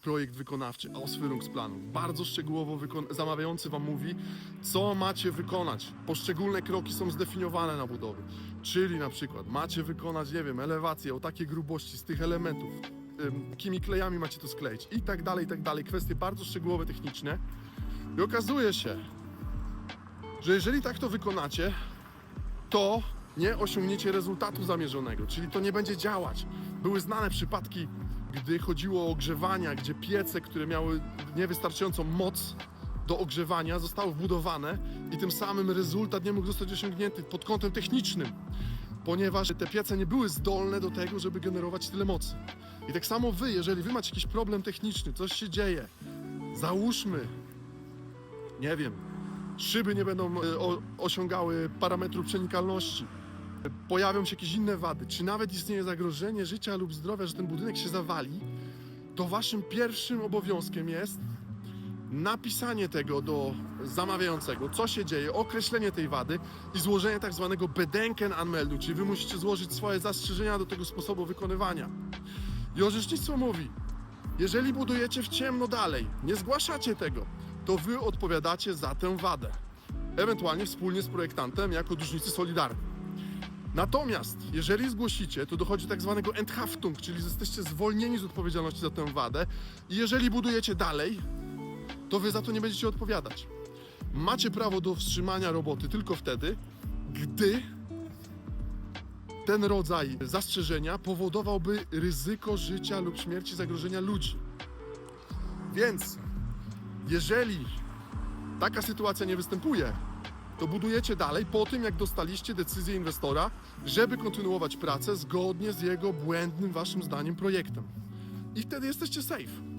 projekt wykonawczy Ausführungsplan. Bardzo szczegółowo zamawiający Wam mówi, co macie wykonać. Poszczególne kroki są zdefiniowane na budowie. Czyli na przykład macie wykonać, nie wiem, elewację o takiej grubości z tych elementów, jakimi klejami macie to skleić i tak dalej, i tak dalej. Kwestie bardzo szczegółowe, techniczne. I okazuje się, że jeżeli tak to wykonacie, to nie osiągniecie rezultatu zamierzonego, czyli to nie będzie działać. Były znane przypadki, gdy chodziło o ogrzewania, gdzie piece, które miały niewystarczającą moc do ogrzewania, zostały wbudowane i tym samym rezultat nie mógł zostać osiągnięty pod kątem technicznym, ponieważ te piece nie były zdolne do tego, żeby generować tyle mocy. I tak samo wy, jeżeli wy macie jakiś problem techniczny, coś się dzieje, załóżmy, nie wiem, szyby nie będą e, osiągały parametru przenikalności, pojawią się jakieś inne wady, czy nawet istnieje zagrożenie życia lub zdrowia, że ten budynek się zawali, to waszym pierwszym obowiązkiem jest napisanie tego do zamawiającego, co się dzieje, określenie tej wady i złożenie tak zwanego Bedenkenanmeldu, czyli wy musicie złożyć swoje zastrzeżenia do tego sposobu wykonywania. I orzecznictwo mówi, jeżeli budujecie w ciemno dalej, nie zgłaszacie tego, to wy odpowiadacie za tę wadę. Ewentualnie wspólnie z projektantem jako dłużnicy solidarni. Natomiast jeżeli zgłosicie, to dochodzi tak zwanego Enthaftung, czyli jesteście zwolnieni z odpowiedzialności za tę wadę i jeżeli budujecie dalej, to wy za to nie będziecie odpowiadać. Macie prawo do wstrzymania roboty tylko wtedy, gdy ten rodzaj zastrzeżenia powodowałby ryzyko życia lub śmierci zagrożenia ludzi. Więc jeżeli taka sytuacja nie występuje, to budujecie dalej po tym, jak dostaliście decyzję inwestora, żeby kontynuować pracę zgodnie z jego błędnym, waszym zdaniem, projektem. I wtedy jesteście safe.